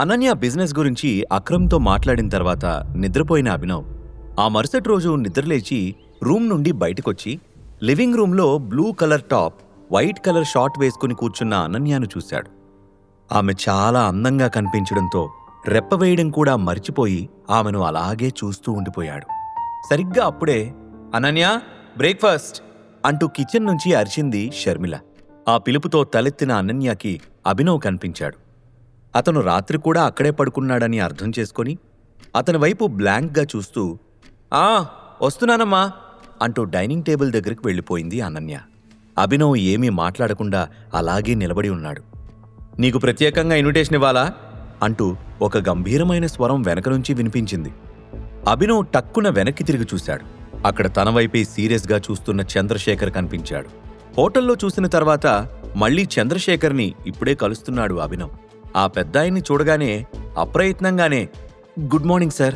Ananya business గురించి అక్రమ్తో మాట్లాడిన తర్వాత నిద్రపోయిన అభినవ్. ఆ మరుసటి రోజు నిద్రలేచి రూమ్ నుండి బయటకొచ్చి లివింగ్ రూమ్లో blue colour top white colour short వేసుకుని కూర్చున్న అనన్యను చూశాడు. ఆమె చాలా అందంగా కనిపించడంతో రెప్పవేయడం కూడా మర్చిపోయి ఆమెను అలాగే చూస్తూ ఉండిపోయాడు. సరిగ్గా అప్పుడే అనన్య బ్రేక్ఫాస్ట్! అంటూ కిచెన్ నుంచి అరిచింది షర్మిల. ఆ పిలుపుతో తలెత్తిన అనన్యకి అభినవ్ కనిపించాడు. అతను రాత్రి కూడా అక్కడే పడుకున్నాడని అర్థం చేసుకొని అతని వైపు బ్లాంక్గా చూస్తూ ఆ వస్తున్నానమ్మా అంటూ డైనింగ్ టేబుల్ దగ్గరికి వెళ్ళిపోయింది అనన్య. అభినవ్ ఏమీ మాట్లాడకుండా అలాగే నిలబడి ఉన్నాడు. నీకు ప్రత్యేకంగా ఇన్విటేషన్ ఇవ్వాలా? అంటూ ఒక గంభీరమైన స్వరం వెనక నుంచి వినిపించింది. అభినవ్ టక్కున వెనక్కి తిరిగి చూశాడు. అక్కడ తన వైపే సీరియస్గా చూస్తున్న చంద్రశేఖర్ కనిపించాడు. హోటల్లో చూసిన తర్వాత మళ్ళీ చంద్రశేఖర్ని ఇప్పుడే కలుస్తున్నాడు అభినవ్. ఆ పెద్దాయన్ని చూడగానే అప్రయత్నంగానే గుడ్ మార్నింగ్ సార్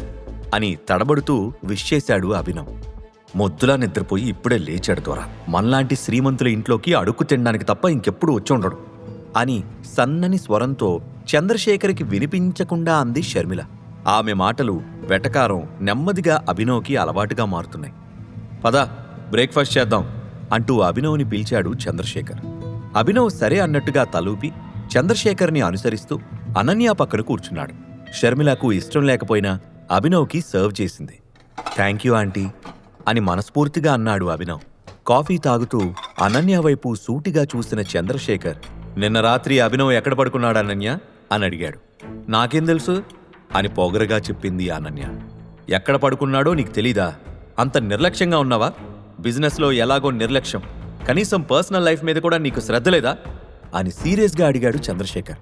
అని తడబడుతూ విష్ చేశాడు అభినవ్. మొద్దులా నిద్రపోయి ఇప్పుడే లేచాడు దొరా. మనలాంటి శ్రీమంతుల ఇంట్లోకి అడుక్కు తినడానికి తప్ప ఇంకెప్పుడు వచ్చి ఉండడు అని సన్నని స్వరంతో చంద్రశేఖర్కి వినిపించకుండా అంది షర్మిల. ఆమె మాటలు వెటకారం నెమ్మదిగా అభినవ్కి అలవాటుగా మారుతున్నాయి. పద బ్రేక్ఫాస్ట్ చేద్దాం అంటూ అభినవ్ని పిలిచాడు చంద్రశేఖర్. అభినవ్ సరే అన్నట్టుగా తలూపి చంద్రశేఖర్ని అనుసరిస్తూ అనన్య పక్కన కూర్చున్నాడు. షర్మిలకు ఇష్టం లేకపోయినా అభినవ్కి సర్వ్ చేసింది. థ్యాంక్ యూ ఆంటీ అని మనస్ఫూర్తిగా అన్నాడు అభినవ్. కాఫీ తాగుతూ అనన్య వైపు సూటిగా చూసిన చంద్రశేఖర్ నిన్న రాత్రి అభినవ్ ఎక్కడ పడుకున్నాడు అనన్య? అని అడిగాడు. నాకేం తెలుసు? అని పొగరగా చెప్పింది అనన్య. ఎక్కడ పడుకున్నాడో నీకు తెలీదా? అంత నిర్లక్ష్యంగా ఉన్నావా? బిజినెస్లో ఎలాగో నిర్లక్ష్యం. కనీసం పర్సనల్ లైఫ్ మీద కూడా నీకు శ్రద్ధ లేదా? అని సీరియస్గా అడిగాడు చంద్రశేఖర్.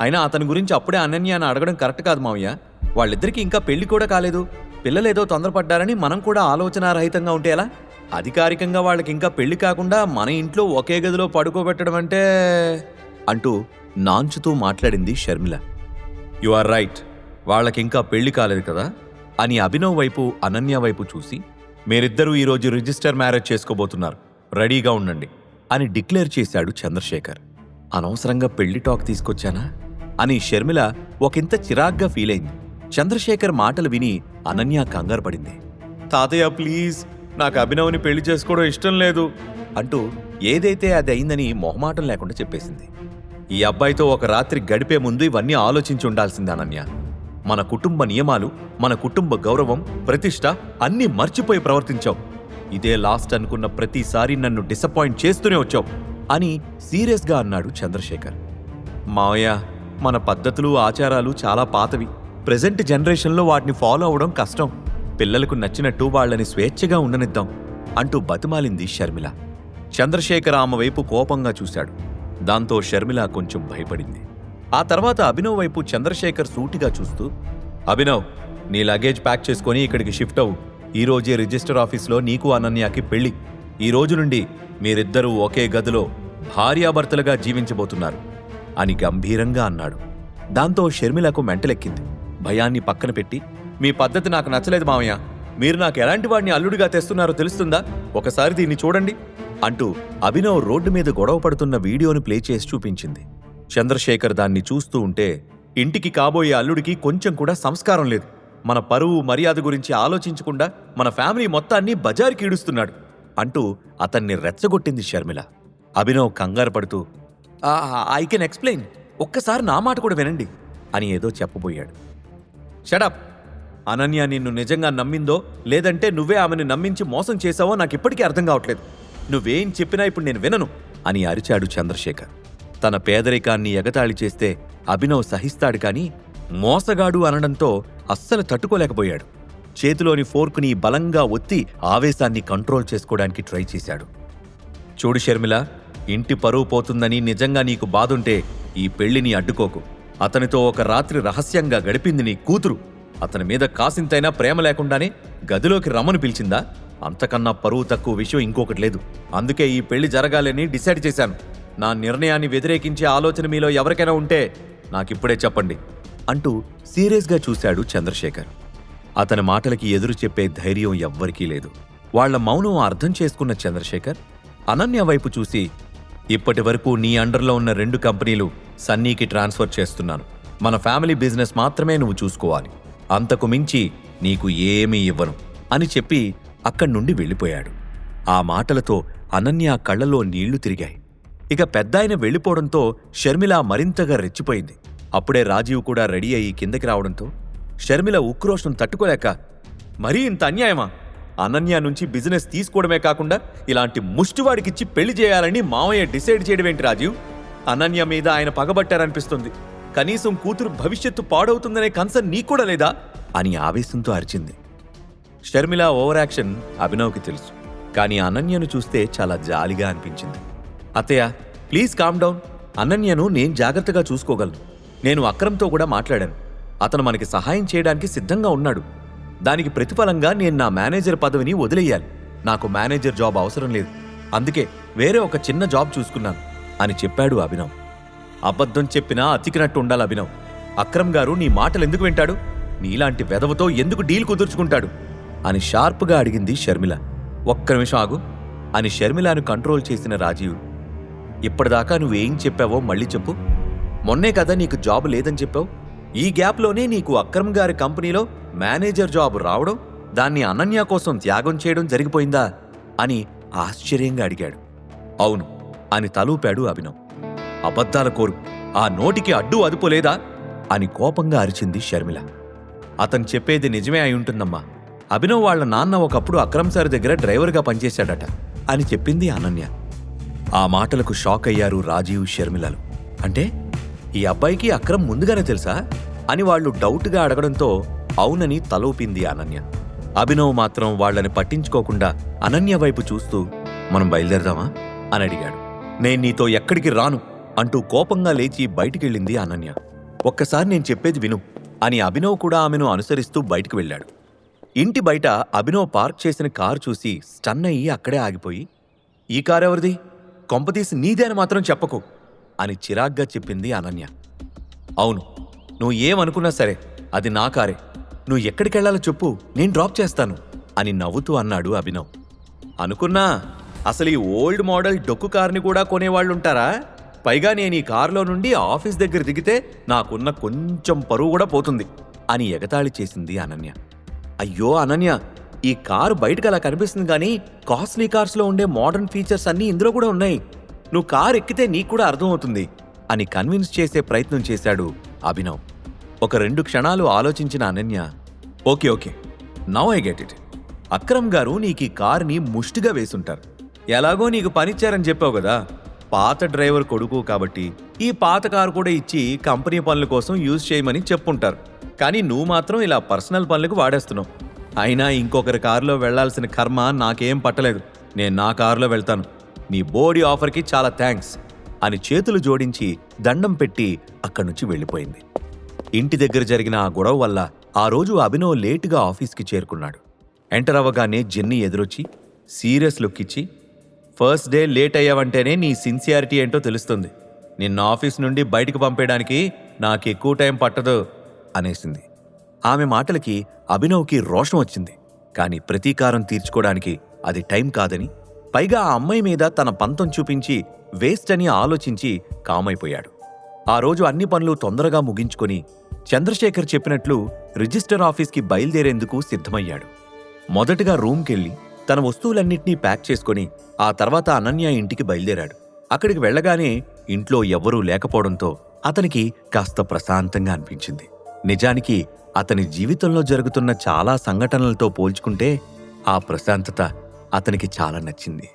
అయినా అతని గురించి అప్పుడే అనన్య అని అడగడం కరెక్ట్ కాదు మావయ్య. వాళ్ళిద్దరికీ ఇంకా పెళ్ళి కూడా కాలేదు. పిల్లలేదో తొందరపడ్డారని మనం కూడా ఆలోచనారహితంగా ఉంటే ఎలా? అధికారికంగా వాళ్ళకి ఇంకా పెళ్ళి కాకుండా మన ఇంట్లో ఒకే గదిలో పడుకోబెట్టడం అంటే అంటూ నాంచుతూ మాట్లాడింది షర్మిల. You are right. వాళ్ళకింకా పెళ్ళి కాలేదు కదా? అని అభినవ్ వైపు అనన్య వైపు చూసి మీరిద్దరూ ఈరోజు రిజిస్టర్ మ్యారేజ్ చేసుకోబోతున్నారు. రెడీగా ఉండండి అని డిక్లేర్ చేశాడు చంద్రశేఖర్. అనవసరంగా పెళ్ళి టాక్ తీసుకొచ్చానా? అని షర్మిల ఒకంత చిరాగ్గా ఫీల్ అయింది. చంద్రశేఖర్ మాటలు విని అనన్య కంగారు పడింది. తాతయ్య ప్లీజ్. నాకు అభినవ్ని పెళ్ళి చేసుకోవడం ఇష్టం లేదు. అంటూ ఏదైతే అది అయిందని మొహమాటం లేకుండా చెప్పేసింది. ఈ అబ్బాయితో ఒక రాత్రి గడిపే ముందు ఇవన్నీ ఆలోచించి ఉండాల్సింది అనన్య. మన కుటుంబ నియమాలు మన కుటుంబ గౌరవం ప్రతిష్ట అన్నీ మర్చిపోయి ప్రవర్తించావు. ఇదే లాస్ట్ అనుకున్న ప్రతిసారి నన్ను డిసప్పాయింట్ చేస్తూనే వచ్చావు. అని సీరియస్గా అన్నాడు చంద్రశేఖర్. మావయ్య మన పద్ధతులు ఆచారాలు చాలా పాతవి. ప్రజెంట్ జనరేషన్లో వాటిని ఫాలో అవడం కష్టం. పిల్లలకు నచ్చినట్టు వాళ్ళని స్వేచ్ఛగా ఉండనిద్దాం అంటూ బతిమాలింది షర్మిల. చంద్రశేఖర్ ఆమె వైపు కోపంగా చూశాడు. దాంతో షర్మిల కొంచెం భయపడింది. ఆ తర్వాత అభినవ్ వైపు చంద్రశేఖర్ సూటిగా చూస్తూ అభినవ్ నీ లగేజ్ ప్యాక్ చేసుకొని ఇక్కడికి షిఫ్ట్ అవ్వు. ఈ రోజే రిజిస్టర్ ఆఫీస్లో నీకు అనన్యకి పెళ్ళి ఈ రోజు నుండి మీరిద్దరూ ఒకే గదిలో భార్యాభర్తలుగా జీవించబోతున్నారు అని గంభీరంగా అన్నాడు. దాంతో షర్మిలకు మెంటలెక్కింది. భయాన్ని పక్కన పెట్టి మీ పద్ధతి నాకు నచ్చలేదు మామయ్య మీరు నాకు ఎలాంటి వాడిని అల్లుడిగా తెస్తున్నారో తెలుస్తుందా? ఒకసారి దీన్ని చూడండి అంటూ అభినవ్ రోడ్డు మీద గొడవ పడుతున్న వీడియోని ప్లే చేసి చూపించింది. చంద్రశేఖర్ దాన్ని చూస్తూ ఉంటే ఇంటికి కాబోయే అల్లుడికి కొంచెం కూడా సంస్కారం లేదు. మన పరువు మర్యాద గురించి ఆలోచించకుండా మన ఫ్యామిలీ మొత్తాన్ని బజార్కి ఈడుస్తున్నాడు. అంటూ అతన్ని రెచ్చగొట్టింది షర్మిల. అభినవ్ కంగారు పడుతూ ఐ కెన్ ఎక్స్ప్లెయిన్ ఒక్కసారి నా మాట కూడా వినండి అని ఏదో చెప్పబోయాడు. షడప్ అనన్య నిన్ను నిజంగా నమ్మిందో లేదంటే నువ్వే ఆమెను నమ్మించి మోసం చేశావో నాకు ఇప్పటికీ అర్థం కావట్లేదు. నువ్వేం చెప్పినా ఇప్పుడు నేను వినను అని అరిచాడు చంద్రశేఖర్. తన పేదరికాన్ని ఎగతాళి చేస్తే అభినవ్ సహిస్తాడు కానీ మోసగాడు అనడంతో అస్సలు తట్టుకోలేకపోయాడు. చేతిలోని ఫోర్క్ని బలంగా ఒత్తి ఆవేశాన్ని కంట్రోల్ చేసుకోవడానికి ట్రై చేశాడు. చూడు షర్మిల ఇంటి పరువు పోతుందని నిజంగా నీకు బాధుంటే ఈ పెళ్ళిని అడ్డుకోకు. అతనితో ఒక రాత్రి రహస్యంగా గడిపింది నీ కూతురు. అతని మీద కాసింతైనా ప్రేమ లేకుండానే గదిలోకి రమ్మను పిలిచిందా? అంతకన్నా పరువు తక్కువ విషయం ఇంకొకటి లేదు. అందుకే ఈ పెళ్ళి జరగాలని డిసైడ్ చేశాను. నా నిర్ణయాన్ని వ్యతిరేకించే ఆలోచన మీలో ఎవరికైనా ఉంటే నాకిప్పుడే చెప్పండి అంటూ సీరియస్గా చూశాడు చంద్రశేఖర్. అతని మాటలకి ఎదురు చెప్పే ధైర్యం ఎవ్వరికీ లేదు. వాళ్ళ మౌనం అర్థం చేసుకున్న చంద్రశేఖర్ అనన్య వైపు చూసి ఇప్పటి వరకు నీ అండర్లో ఉన్న రెండు కంపెనీలు సన్నీకి ట్రాన్స్ఫర్ చేస్తున్నాను. మన ఫ్యామిలీ బిజినెస్ మాత్రమే నువ్వు చూసుకోవాలి. అంతకు మించి నీకు ఏమీ ఇవ్వను అని చెప్పి అక్కడి నుండి వెళ్ళిపోయాడు. ఆ మాటలతో అనన్య కళ్ళలో నీళ్ళు తిరిగాయి. ఇక పెద్దాయన వెళ్ళిపోవడంతో షర్మిల మరింతగా రెచ్చిపోయింది. అప్పుడే రాజీవ్ కూడా రెడీ అయ్యి కిందకి రావడంతో షర్మిల ఉక్రోషం తట్టుకోలేక మరీ ఇంత అన్యాయమా? అనన్య నుంచి బిజినెస్ తీసుకోవడమే కాకుండా ఇలాంటి ముష్టివాడికిచ్చి పెళ్ళి చేయాలని మామయ్య డిసైడ్ చేయడమేంటి రాజీవ్? అనన్య మీద ఆయన పగబట్టారనిపిస్తుంది. కనీసం కూతురు భవిష్యత్తు పాడవుతుందనే కన్సర్న్ నీ కూడా లేదా? అని ఆవేశంతో అరిచింది. షర్మిల ఓవర్ యాక్షన్ అభినవ్కి తెలుసు. కానీ అనన్యను చూస్తే చాలా జాలిగా అనిపించింది. అత్తయ్య ప్లీజ్ కామ్ డౌన్. అనన్యను నేను జాగ్రత్తగా చూసుకోగలను. నేను అక్రమ్తో కూడా మాట్లాడాను. అతను మనకి సహాయం చేయడానికి సిద్ధంగా ఉన్నాడు. దానికి ప్రతిఫలంగా నేను నా మేనేజర్ పదవిని వదిలేయాలి. నాకు మేనేజర్ జాబ్ అవసరం లేదు. అందుకే వేరే ఒక చిన్న జాబ్ చూసుకున్నాను అని చెప్పాడు అభినవ్. అబద్ధం చెప్పినా అతికినట్టు ఉండాలి అభినవ్. అక్రమ్ గారు నీ మాటలు ఎందుకు వింటాడు? నీలాంటి వెధవతో ఎందుకు డీల్ కుదుర్చుకుంటాడు? అని షార్ప్గా అడిగింది షర్మిల. ఒక్క నిమిషం ఆగు అని షర్మిలాను కంట్రోల్ చేసిన రాజీవ్. ఇప్పటిదాకా నువ్వేం చెప్పావో మళ్ళీ చెప్పు. మొన్నే కదా నీకు జాబ్ లేదని చెప్పావు. ఈ గ్యాప్లోనే నీకు అక్రమ్ గారి కంపెనీలో మేనేజర్ జాబ్ రావడం దాన్ని అనన్య కోసం త్యాగం చేయడం జరిగిపోయిందా? అని ఆశ్చర్యంగా అడిగాడు. అవును అని తలూపాడు అభినవ్. అబద్ధాల కోరు ఆ నోటికి అడ్డు అదుపు లేదా? అని కోపంగా అరిచింది షర్మిల. అతను చెప్పేది నిజమే అయి ఉంటుందమ్మా. అభినవ్ వాళ్ళ నాన్న ఒకప్పుడు అక్రమ్ సార్ దగ్గర డ్రైవర్గా పనిచేశాడట అని చెప్పింది అనన్య. ఆ మాటలకు షాక్ అయ్యారు రాజీవ్ షర్మిలలు. అంటే ఈ అబ్బాయికి అక్రమ్ ముందుగానే తెలుసా? అని వాళ్ళు డౌట్గా అడగడంతో అవునని తలూపింది అనన్య. అభినవ్ మాత్రం వాళ్ళని పట్టించుకోకుండా అనన్య వైపు చూస్తూ మనం బయలుదేరదామా? అని అడిగాడు. నేను నీతో ఎక్కడికి రాను అంటూ కోపంగా లేచి బయటికెళ్ళింది అనన్య. ఒక్కసారి నేను చెప్పేది విను అని అభినవ్ కూడా ఆమెను అనుసరిస్తూ బయటికి వెళ్ళాడు. ఇంటి బయట అభినవ్ పార్క్ చేసిన కారు చూసి స్టన్ అయ్యి అక్కడే ఆగిపోయి ఈ కారు ఎవరిది? కొంపతీసి నీదే అని మాత్రం చెప్పకు. అని చిరాగ్గా చెప్పింది అనన్య. అవును నువ్వు ఏమనుకున్నా సరే అది నా కారే. నువ్వు ఎక్కడికెళ్ళాలో చెప్పు నేను డ్రాప్ చేస్తాను అని నవ్వుతూ అన్నాడు అభినవ్. అనుకున్నా అసలు ఈ ఓల్డ్ మోడల్ డొక్కు కార్ని కూడా కొనేవాళ్ళుంటారా? పైగా నేను ఈ కారులో నుండి ఆఫీస్ దగ్గర దిగితే నాకున్న కొంచెం పరువు కూడా పోతుంది అని ఎగతాళి చేసింది అనన్య. అయ్యో అనన్య ఈ కారు బయటకు అలా కనిపిస్తుంది కానీ కాస్ట్లీ కార్స్లో ఉండే మోడర్న్ ఫీచర్స్ అన్నీ ఇందులో కూడా ఉన్నాయి. నువ్వు కారు ఎక్కితే నీకు కూడా అర్థమవుతుంది అని కన్విన్స్ చేసే ప్రయత్నం చేశాడు అభినవ్. ఒక రెండు క్షణాలు ఆలోచించిన Ananya okay okay now I get it. Akram garu నీకు ఈ కార్ని ముష్టిగా వేసుంటారు. ఎలాగో నీకు పనిచ్చారని చెప్పావు కదా పాత డ్రైవర్ కొడుకు కాబట్టి ఈ పాత కారు కూడా ఇచ్చి కంపెనీ పనుల కోసం యూజ్ చేయమని చెప్పుంటారు. కానీ నువ్వు మాత్రం ఇలా పర్సనల్ పనులకు వాడేస్తున్నావు. అయినా ఇంకొకరి కారులో వెళ్ళాల్సిన కర్మ నాకేం పట్టలేదు. నేను నా కారులో వెళ్తాను. నీ బోడీ ఆఫర్కి చాలా థ్యాంక్స్ అని చేతులు జోడించి దండం పెట్టి అక్కడి నుంచి వెళ్ళిపోయింది. ఇంటి దగ్గర జరిగిన ఆ గొడవ వల్ల ఆ రోజు అభినవ్ లేటుగా ఆఫీస్కి చేరుకున్నాడు. ఎంటర్ అవ్వగానే జెన్నీ ఎదురొచ్చి సీరియస్ లుక్ ఇచ్చి ఫస్ట్ డే లేట్ అయ్యావంటేనే నీ సిన్సియారిటీ ఏంటో తెలుస్తుంది. నిన్న ఆఫీస్ నుండి బయటకు పంపేయడానికి నాకు ఎక్కువ టైం పట్టదు అనేసింది. ఆమె మాటలకి అభినవ్కి రోషం వచ్చింది. కానీ ప్రతీకారం తీర్చుకోవడానికి అది టైం కాదని పైగా ఆ అమ్మాయి మీద తన పంతం చూపించి వేస్ట్ అని ఆలోచించి కామైపోయాడు. ఆ రోజు అన్ని పనులు తొందరగా ముగించుకొని చంద్రశేఖర్ చెప్పినట్లు రిజిస్టర్ ఆఫీస్కి బయలుదేరేందుకు సిద్ధమయ్యాడు. మొదటగా రూమ్కెళ్ళి తన వస్తువులన్నింటినీ ప్యాక్ చేసుకొని ఆ తర్వాత అనన్య ఇంటికి బయలుదేరాడు. అక్కడికి వెళ్ళగానే ఇంట్లో ఎవ్వరూ లేకపోవడంతో అతనికి కాస్త ప్రశాంతంగా అనిపించింది. నిజానికి అతని జీవితంలో జరుగుతున్న చాలా సంఘటనలతో పోల్చుకుంటే ఆ ప్రశాంతత అతనికి చాలా నచ్చింది.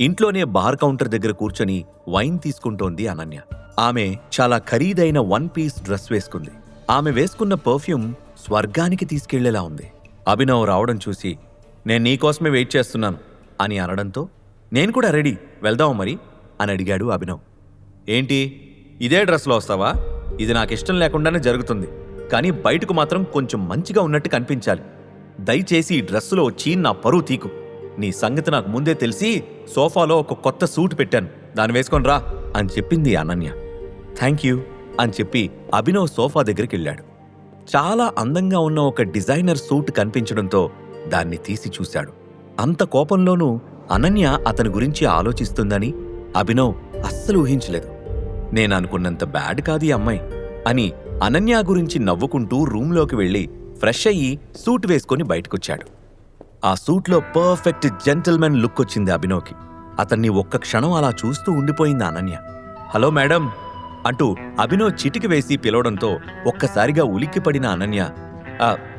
ఇంట్లోనే బార్ కౌంటర్ దగ్గర కూర్చొని వైన్ తీసుకుంటోంది అనన్య. ఆమె చాలా ఖరీదైన వన్ పీస్ డ్రెస్ వేసుకుంది. ఆమె వేసుకున్న పర్ఫ్యూమ్ స్వర్గానికి తీసుకెళ్ళేలా ఉంది. అభినవ్ రావడం చూసి నేను నీకోసమే వెయిట్ చేస్తున్నాను అని అనడంతో నేను కూడా రెడీ వెళ్దాం మరి అని అడిగాడు అభినవ్. ఏంటి? ఇదే డ్రెస్లో వస్తావా? ఇది నాకు ఇష్టం లేకుండానే జరుగుతుంది. కానీ బయటకు మాత్రం కొంచెం మంచిగా ఉన్నట్టు కనిపించాలి. దయచేసి ఈ డ్రెస్సులో వచ్చి నా పరువు తీకు. నీ సంగతి నాకు ముందే తెలిసి సోఫాలో ఒక కొత్త సూట్ పెట్టాను. దాన్ని వేసుకొని రా అని చెప్పింది అనన్య. థ్యాంక్ యూ అని చెప్పి అభినవ్ సోఫా దగ్గరికి వెళ్ళాడు. చాలా అందంగా ఉన్న ఒక డిజైనర్ సూట్ కనిపించడంతో దాన్ని తీసి చూశాడు. అంత కోపంలోనూ అనన్య అతని గురించి ఆలోచిస్తుందని అభినవ్ అస్సలు ఊహించలేదు. నేను అనుకున్నంత బ్యాడ్ కాదు ఈ అమ్మాయి అని అనన్య గురించి నవ్వుకుంటూ రూంలోకి వెళ్ళి ఫ్రెష్ అయ్యి సూట్ వేసుకొని బయటకొచ్చాడు. ఆ సూట్లో పర్ఫెక్ట్ జెంటిల్మెన్ లుక్ వచ్చింది అభినవ్కి. అతన్ని ఒక్క క్షణం అలా చూస్తూ ఉండిపోయింది అనన్య. హలో మేడం అంటూ అభినవ్ చిటికి వేసి పిలవడంతో ఒక్కసారిగా ఉలిక్కిపడిన అనన్య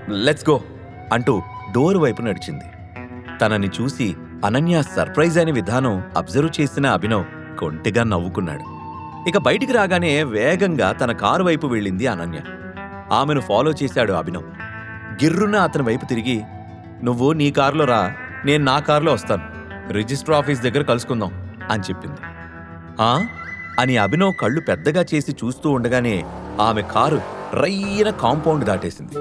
లెట్స్ గో అంటూ డోర్ వైపు నడిచింది. తనని చూసి అనన్య సర్ప్రైజ్ అయిన విధానం అబ్జర్వ్ చేసిన అభినవ్ కొంటిగా నవ్వుకున్నాడు. ఇక బయటికి రాగానే వేగంగా తన కారు వైపు వెళ్ళింది అనన్య. ఆమెను ఫాలో చేశాడు అభినవ్. గిర్రున అతని వైపు తిరిగి నువ్వు నీ కారులో రా నేను నా కారులో వస్తాను. రిజిస్టర్ ఆఫీస్ దగ్గర కలుసుకుందాం అని చెప్పింది. ఆ? అని అభినవ్ కళ్ళు పెద్దగా చేసి చూస్తూ ఉండగానే ఆమె కారు రయ్యన కాంపౌండ్ దాటేసింది.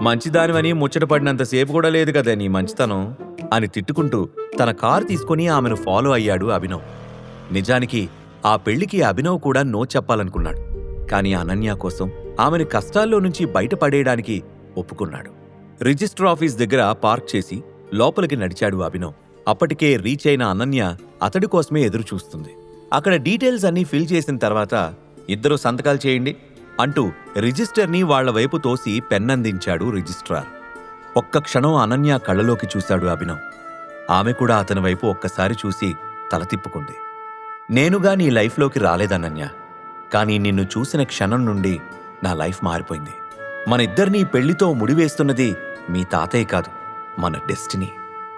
మంచిదానివని ముచ్చటపడినంతసేపు కూడా లేదు కదా నీ మంచితనం అని తిట్టుకుంటూ తన కారు తీసుకుని ఆమెను ఫాలో అయ్యాడు అభినవ్. నిజానికి ఆ పెళ్ళికి అభినవ్ కూడా నో చెప్పాలనుకున్నాడు. కానీ అనన్య కోసం ఆమెను కష్టాల్లో నుంచి బయటపడేయడానికి ఒప్పుకున్నాడు. రిజిస్టర్ ఆఫీస్ దగ్గర పార్క్ చేసి లోపలికి నడిచాడు అభినవ్. అప్పటికే రీచ్ అయిన అనన్య అతడి కోసమే ఎదురు చూస్తుంది. అక్కడ డీటెయిల్స్ అన్నీ ఫిల్ చేసిన తర్వాత ఇద్దరు సంతకాలు చేయండి అంటూ రిజిస్టర్ని వాళ్ళ వైపు తోసి పెన్నందించాడు రిజిస్ట్రార్. ఒక్క క్షణం అనన్య కళ్ళలోకి చూశాడు అభినవ్. ఆమె కూడా అతని వైపు ఒక్కసారి చూసి తల తిప్పుకుంది. నేనుగా నీ లైఫ్లోకి రాలేదనన్య కానీ నిన్ను చూసిన క్షణం నుండి నా లైఫ్ మారిపోయింది. మన ఇద్దరినీ పెళ్ళితో ముడివేస్తున్నది మీ తాతయ్య కాదు మన డెస్టినీ.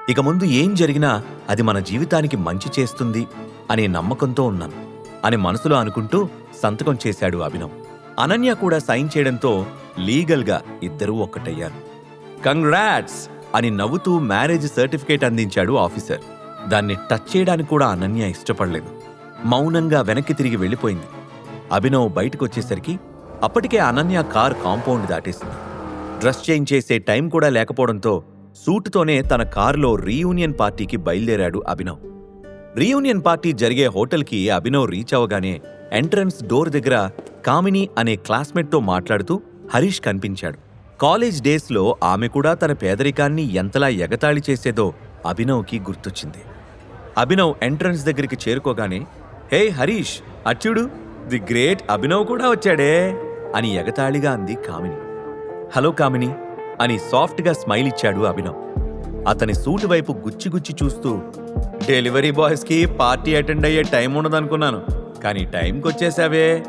ఇక ముందు ఏం జరిగినా అది మన జీవితానికి మంచి చేస్తుంది అనే నమ్మకంతో ఉన్నాను అని మనసులో అనుకుంటూ సంతకం చేశాడు అభినవ్. అనన్య కూడా సైన్ చేయడంతో లీగల్గా ఇద్దరూ ఒక్కటయ్యారు. కంగ్రాట్స్ అని నవ్వుతూ మ్యారేజ్ సర్టిఫికేట్ అందించాడు ఆఫీసర్. దాన్ని టచ్ చేయడానికి కూడా అనన్య ఇష్టపడలేదు. మౌనంగా వెనక్కి తిరిగి వెళ్ళిపోయింది. అభినవ్ బయటకొచ్చేసరికి అప్పటికే అనన్య కార్ కాంపౌండ్ దాటేసింది. డ్రెస్ చేంజ్ చేసే టైం కూడా లేకపోవడంతో సూటుతోనే తన కారులో రీయూనియన్ పార్టీకి బయలుదేరాడు అభినవ్. రీయూనియన్ పార్టీ జరిగే హోటల్కి అభినవ్ రీచ్ అవగానే ఎంట్రన్స్ డోర్ దగ్గర కామిని అనే క్లాస్మేట్తో మాట్లాడుతూ హరీష్ కనిపించాడు. కాలేజ్ డేస్లో ఆమె కూడా తన పేదరికాన్ని ఎంతలా ఎగతాళి చేసేదో అభినవ్కి గుర్తొచ్చింది. అభినవ్ ఎంట్రన్స్ దగ్గరికి చేరుకోగానే హే హరీష్ అచ్చుడు ది గ్రేట్ అభినవ్ కూడా వచ్చాడే. అని ఎగతాళిగా అంది కామిని. హలో కామిని అని సాఫ్ట్గా స్మైల్ ఇచ్చాడు అభినవ్. అతని సూటు వైపు గుచ్చిగుచ్చి చూస్తూ డెలివరీ బాయ్స్కి పార్టీ అటెండ్ అయ్యే టైం ఉండదనుకున్నాను కానీ టైంకి వచ్చేసావే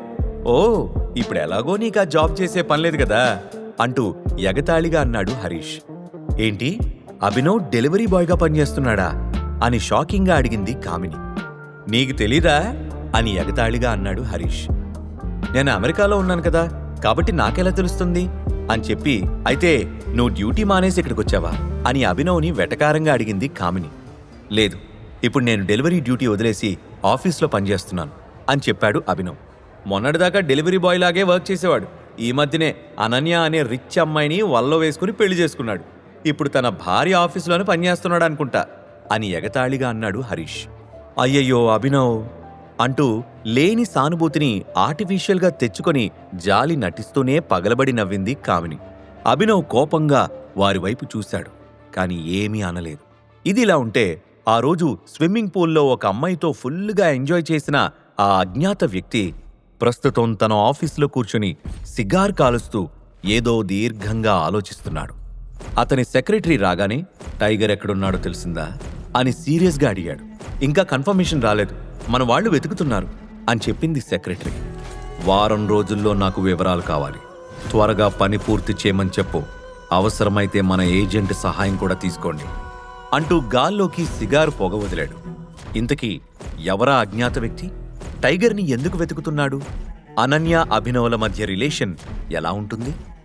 ఓ ఇప్పుడు ఎలాగో నీకు ఆ జాబ్ చేసే పనిలేదు కదా అంటూ ఎగతాళిగా అన్నాడు హరీష్. ఏంటి అభినవ్ డెలివరీ బాయ్గా పనిచేస్తున్నాడా? అని షాకింగ్గా అడిగింది కామిని. నీకు తెలీదా? అని ఎగతాళిగా అన్నాడు హరీష్. నేను అమెరికాలో ఉన్నాను కదా కాబట్టి నాకెలా తెలుస్తుంది? అని చెప్పి అయితే నువ్వు డ్యూటీ మానేసి ఇక్కడికి వచ్చావా అని అభినవ్ని వెటకారంగా అడిగింది కామిని. లేదు ఇప్పుడు నేను డెలివరీ డ్యూటీ వదిలేసి ఆఫీస్లో పనిచేస్తున్నాను అని చెప్పాడు అభినవ్. మొన్నటిదాకా డెలివరీ బాయ్ లాగే వర్క్ చేసేవాడు. ఈ మధ్యనే అనన్య అనే రిచ్ అమ్మాయిని వల్లో వేసుకుని పెళ్ళి చేసుకున్నాడు. ఇప్పుడు తన భార్య ఆఫీసులోనే పనిచేస్తున్నాడు అనుకుంటా అని ఎగతాళిగా అన్నాడు హరీష్. అయ్యయ్యో అభినవ్ అంటూ లేని సానుభూతిని ఆర్టిఫిషియల్గా తెచ్చుకొని జాలి నటిస్తూనే పగలబడి నవ్వింది కామిని. అభినవ్ కోపంగా వారి వైపు చూశాడు కాని ఏమీ అనలేదు. ఇదిలా ఉంటే ఆ రోజు స్విమ్మింగ్ పూల్లో ఒక అమ్మాయితో ఫుల్గా ఎంజాయ్ చేసిన ఆ అజ్ఞాత వ్యక్తి ప్రస్తుతం తన ఆఫీసులో కూర్చుని సిగార్ కాలుస్తూ ఏదో దీర్ఘంగా ఆలోచిస్తున్నాడు. అతని సెక్రటరీ రాగానే టైగర్ ఎక్కడున్నాడో తెలిసిందా? అని సీరియస్గా అడిగాడు. ఇంకా కన్ఫర్మేషన్ రాలేదు. మన వాళ్ళు వెతుకుతున్నారు అని చెప్పింది సెక్రటరీ. వారం రోజుల్లో నాకు వివరాలు కావాలి. త్వరగా పని పూర్తి చేయమని చెప్పు. అవసరమైతే మన ఏజెంట్ సహాయం కూడా తీసుకోండి. అంటూ గాల్లోకి సిగారు పొగ వదిలాడు. ఇంతకీ ఎవరా అజ్ఞాత వ్యక్తి? టైగర్ని ఎందుకు వెతుకుతున్నాడు? అనన్య అభినవుల మధ్య రిలేషన్ ఎలా ఉంటుంది?